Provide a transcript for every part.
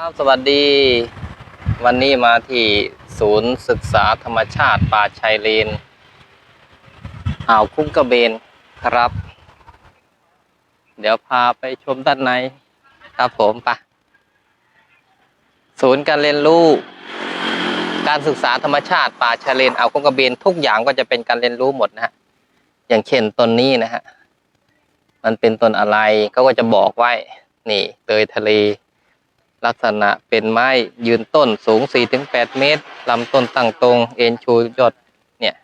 ครับสวัสดี วันนี้มาที่ศูนย์ศึกษาธรรมชาติป่าชายเลนอ่าวคุ้งกระเบนครับ เดี๋ยวพาไปชมด้านในครับผมไปะศูนย์การเรียนรู้ การศึกษาธรรมชาติป่าชายเลนอ่าวคุ้งกระเบนทุกอย่างก็จะเป็นการเรียนรู้หมดนะฮะอย่างเช่นต้นนี้นะฮะมันเป็นต้นอะไรเขาก็จะบอกไว้ นี่ เตยทะเล ลักษณะเป็นไม้ยืนต้นสูง 4-8 เมตรลำต้นตั้งตรง เอ็นชูยอดเนี่ย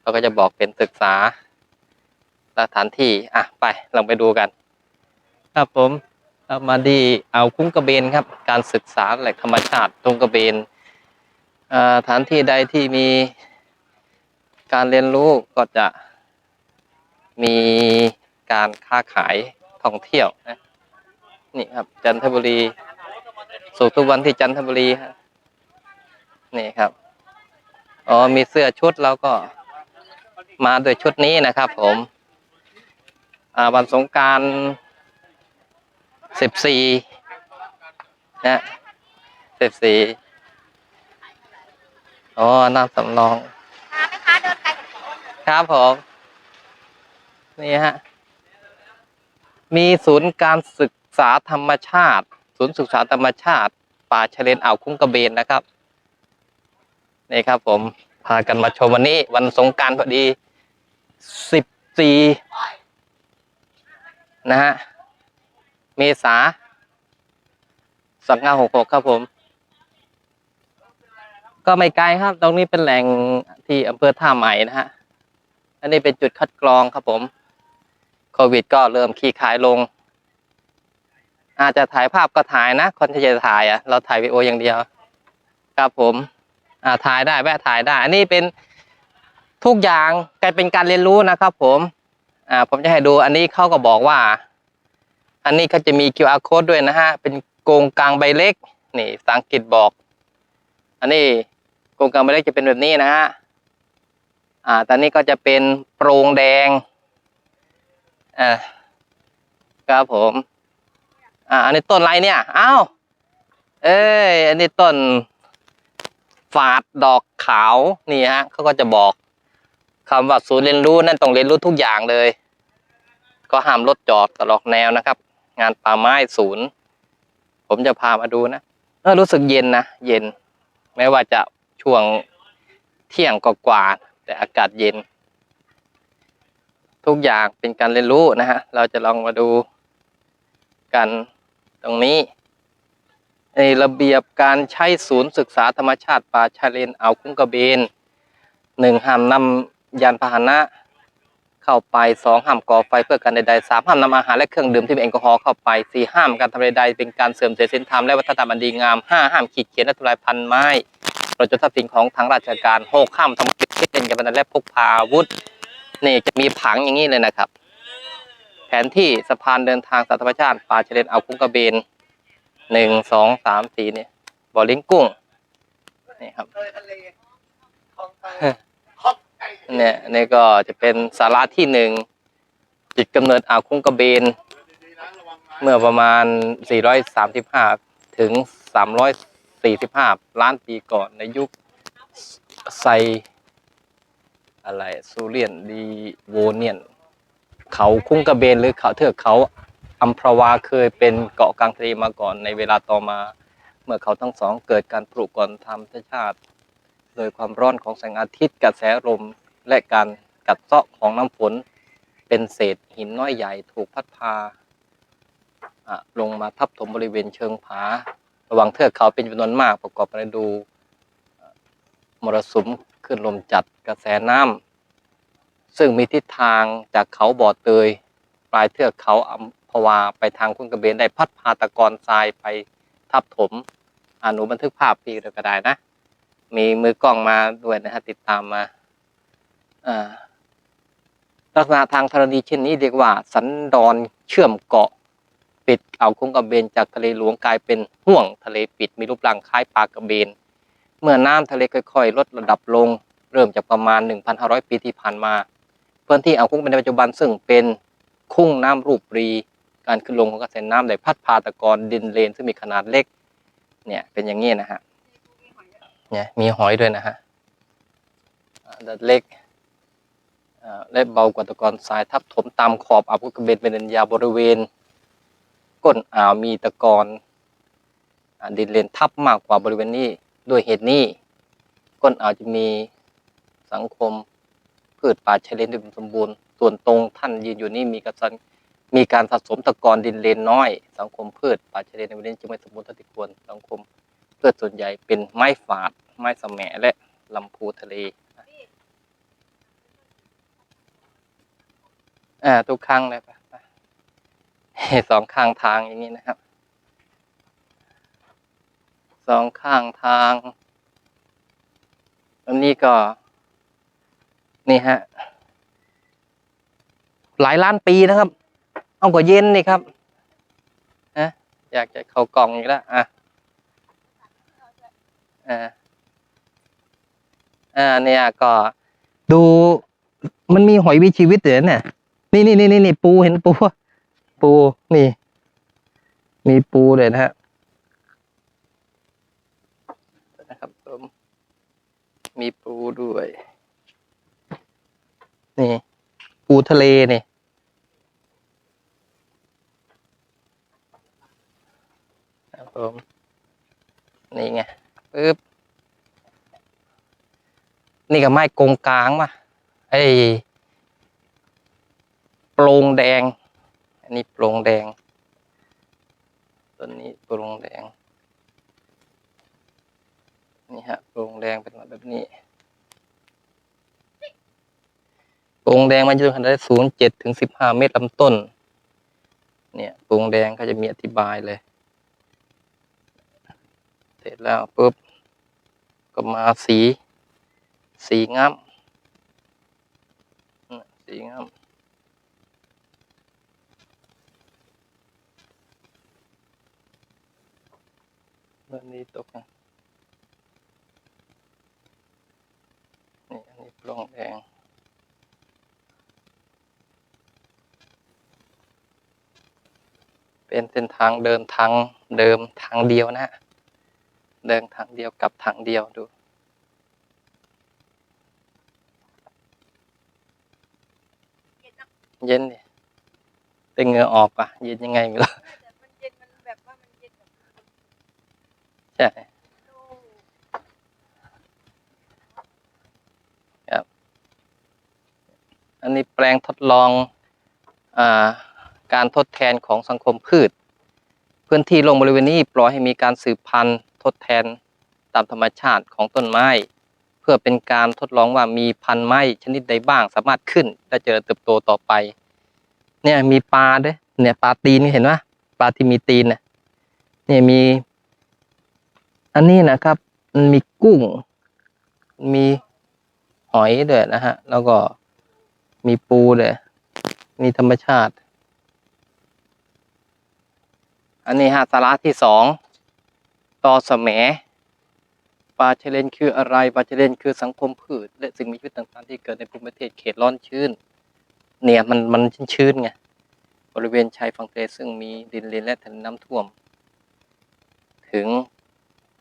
เขาก็จะบอกเป็นศึกษาสถานที่ อะ ไปลองไปดูกัน ครับผมเรามาดีเอาคุ้งกระเบนครับ การศึกษาแหล่งธรรมชาติตรงกระเบนอ่าสถานที่ใดที่มีการเรียนรู้ก็จะมีการค้าขายท่องเที่ยวนะนี่ครับจันทบุรี สุขทุกวันที่จันทบุรีฮะนี่ครับอ๋อมีเสื้อชุดแล้วก็ มาด้วยชุดนี้นะครับ ผมวันสงการสิบสี่นะสิบสี่อ๋อน้ำสำรองครับผม นี่ฮะ มีศูนย์การศึกษาธรรมชาติ ศูนย์ศึกษาธรรมชาติ ป่าชะเลนอ่าวคุ้งกระเบนนะครับนี่ครับผมพากันมาชมวันนี้วันสงการพอดีสิบสี่นะฮะเมษาสองเก้าหกหกครับผม ก็ไม่ไกลครับ ตรงนี้เป็นแหล่งที่อำเภอท่าใหม่นะฮะอันนี้เป็นจุดคัดกรองครับผม โควิดก็เริ่มขี้คายลง อาจจะถ่ายภาพก็ถ่ายนะ คนที่จะถ่ายอะ เราถ่ายวีดีโออย่างเดียว ครับผม อ่าถ่ายได้แวะถ่ายได้ อันนี้เป็นทุกอย่างกลายเป็นการเรียนรู้นะครับ ผม อ่า ผมจะให้ดู อันนี้เขาก็บอกว่า อันนี้เขาจะมี QR code ด้วยนะฮะ เป็นโกงกลางใบเล็ก นี่ภาษาอังกฤษบอก อันนี้โกงกลางใบเล็กจะเป็นแบบนี้นะฮะ อ่า ตอนนี้ก็จะเป็นโปรงแดง อ่าครับผม อ่าอันนี้ต้นอะไรเนี่ยอ้าวเอ้ยอันนี้ต้น ฝาดดอกขาวนี่ฮะเขาก็จะบอกคำว่าศูนย์เรียนรู้นั่นต้องเรียนรู้ทุกอย่างเลย ก็ห้ามรถจอดตลอดแนวนะครับ งานป่าไม้ศูนย์ ผมจะพามาดูนะเออรู้สึกเย็นนะเย็นแม้ว่าจะช่วงเที่ยงกกว่าแต่อากาศเย็น ทุกอย่างเป็นการเรียนรู้นะฮะเราจะลองมาดูกัน ตรงนี้ในระเบียบการใช้ศูนย์ศึกษาธรรมชาติป่าชายเลนอ่าวคุ้งกระเบนหนึ่งห้ามนำยานพาหนะเข้าไปสองห้ามก่อไฟเพื่อการใดๆสามห้ามนำอาหารและเครื่องดื่มที่มีแอลกอฮอล์เข้าไปสี่ห้ามการทำใดๆเป็นการเสื่อมเสียศีลธรรมและวัฒนธรรมอันดีงามห้าห้ามขีดเขียนและทำลายพันไม้เราจะทรัพย์สินของทางราชการหกห้ามทำกิจเป็นการพนันและพกพาอาวุธนี่จะมีผังอย่างนี้เลยนะครับ แผนที่สะพานเดินทางสาธารณชาติป่าชายเลนอ่าวคุ้งกระเบนหนึ่งสองสามสี่เนี่ยบ่อเลิ้งกุ้งนี่ครับเนี่ยนี่ก็จะเป็นสาระที่หนึ่งจุดกำเนิดอ่าวคุ้งกระเบน เมื่อประมาณ 435 ถึง 345 ล้านปีก่อนในยุคไซอะไรซูเรียนดีโวเนียน เขาคุ้งกระเบนหรือเขาเทือกเขาอัมพรวาเคยเป็นเกาะกลางทะเลมาก่อนในเวลาต่อมา เมื่อเขาทั้งสองเกิดการปลูกก่อนธรรมชาติ โดยความร้อนของแสงอาทิตย์กระแสลมและการกัดเซาะของน้ำฝน เป็นเศษหินน้อยใหญ่ถูกพัดพาลงมาทับถมบริเวณเชิงผา ระหว่างเทือกเขาเป็นจำนวนมากประกอบไปดูมรสุมขึ้นลมจัดกระแสน้ำ ซึ่งมีทิศทางจากเขาบ่อเตย ปลายเทือกเขาอัมพวาไปทางคุ้งกระเบนได้พัดพาตะกอนทรายไปทับถมอนูบันทึกภาพพี่เลยก็ได้นะ มีมือกล้องมาด้วยนะฮะติดตามมาอ่าลักษณะทางธรณีเช่นนี้เรียกว่า สันดอนเชื่อมเกาะ ปิดเอาคุ้งกระเบนจากทะเลหลวงกลายเป็นห่วงทะเลปิดมีรูปร่างคล้ายปลากระเบน เมื่อน้ำทะเลค่อยๆ ลดระดับลง เริ่มจากประมาณ 1,500 ปีที่ผ่านมา พื้นที่อ่าวคุ้งเป็นในปัจจุบันซึ่งเป็นคุ้งน้ำรูปรี การขึ้นลงของกระแสน้ำได้พัดพาตะกอนดินเลนซึ่งมีขนาดเล็ก เนี่ยเป็นอย่างนี้นะฮะเนี่ยมีหอยด้วยนะฮะดัดเล็กและเบากว่าตะกอนทรายทับถมตามขอบอ่าวพุกระเบนเป็นยาบริเวณ ก้นอ่าวมีตะกอนดินเลนทับมากกว่าบริเวณนี้ด้วยเหตุนี้ ก้นอ่าวจะมีสังคม พืชป่าชายเลนที่สมบูรณ์ ส่วนตรงท่านยืนอยู่นี่มีการสังมีการสะสมตะกอนดินเลนน้อย สังคมพืชป่าชายเลนในบริเวณจึงไม่สมบูรณ์เท่าที่ควรสังคมพืชส่วนใหญ่เป็นไม้ฝาด ไม้สะแหมและลำพูทะเลอ่าทุกครั้งเลยปะปะสองข้างทางอย่างนี้นะครับ สองข้างทาง อันนี้ก็ นี่ฮะ หลายล้านปีนะครับ เอาก็เย็นนี่ครับฮะอยากจะเข้ากล่องอีกแล้วอะอ่าอ่าเนี่ยก็ดูมันมีหอยมีชีวิตเหรอเนี่ยนี่นี่นี่นี่นี่ปูเห็นปูปะปูนี่ มีปูเลยนะฮะนะครับผมมีปูด้วย นี่ปูทะเลนี่ครับผมนี่ไงปึ๊บนี่ก็ไม้กงกลางมาไอ้โปรงแดง อันนี้โปรงแดงต้นนี้โปรงแดง นี่ฮะโปรงแดงเป็นแบบนี้ โปรงแดงมันจะขนาดศูนย์เจ็ดถึงสิบห้าเมตรลำต้น เนี่ยโปรงแดงเขาจะมีอธิบายเลย เสร็จแล้วปุ๊บก็มาสี สีงามสีงามแบบนี้ตกนะนี่อันนี้ปลองแดง เป็นเส้นทางเดินทางเดิมทางเดียวนะฮะเดินทางเดียวกลับทางเดียวดู เย็นนะเย็นดิเป็นเหงื่อออกอะเย็นยังไงไม่รู้แต่มันเย็นมันแบบว่ามันเย็นแบบใช่โล่อันนี้แปลงทดลองอา การทดแทนของสังคมพืช พื้นที่ลงบริเวณนี้ปล่อยให้มีการสืบพันธุ์ทดแทนตามธรรมชาติของต้นไม้ เพื่อเป็นการทดลองว่ามีพันธุ์ไม้ชนิดใดบ้าง สามารถขึ้นและเจริญเติบโตต่อไป เนี่ยมีปลาด้วยเนี่ยปลาตีนเห็นไหมปลาที่มีตีนเนี่ยเนี่ยมี อันนี้นะครับมันมีกุ้ง มีหอยด้วยนะฮะ แล้วก็มีปูเลยมีธรรมชาติ อันนี้ฮะสาระที่สองต่อแสมปลาเชลเลนคืออะไรปลาเชลเลนคือสังคมพืช และสิ่งมีชีวิตต่างๆ ที่เกิดในภูมิประเทศเขตร้อนชื้น เนี่ยมันมันชื้นๆไงบริเวณชายฝั่งทะเลซึ่งมีดินเลนและทะเลน้ำท่วม ถึง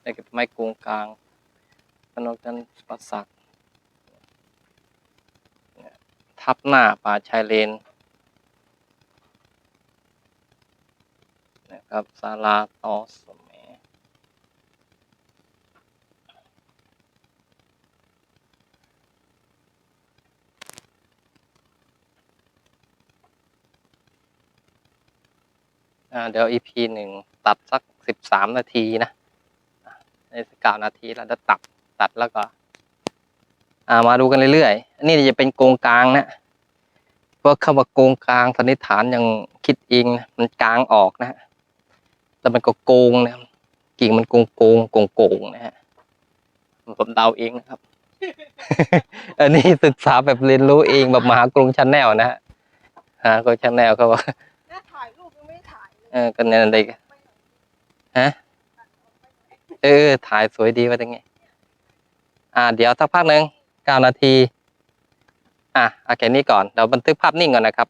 ได้กับไม้กงกลางถนนกันปราสักทับหน้าป่าชายเลน นะครับศาลาตอสมแหมอ่าเดี๋ยว EP หนึ่งตัดสักสิบสามนาทีนะ ในสกานาทีแล้วจะตัดตัดแล้วก็ อ่ามาดูกันเรื่อยๆอันนี้จะเป็นโกงกลางนะเพราะคำว่าโกงกลางสันนิษฐานยังคิดเองนะมันกลางออกนะฮะ แล้วมันก็โกงนะครับ กิ่งมันโกงโกงโกงโกงนะฮะผมเดาเองนะครับ อันนี้ศึกษาแบบเรียนรู้เองแบบมหากรุงชาแนลนะฮะมหากรุงชาแนลเขาว่าแล้วถ่ายรูปยังไม่ถ่ายเลยเออกันเนี่ยอะไรกันฮะเออ ถ่ายสวยดีว่าจังไงอ่า เดี๋ยวสักพักหนึ่งเก้านาที อะเอาแค่นี้ก่อน เดี๋ยวบันทึกภาพนิ่งก่อนนะครับ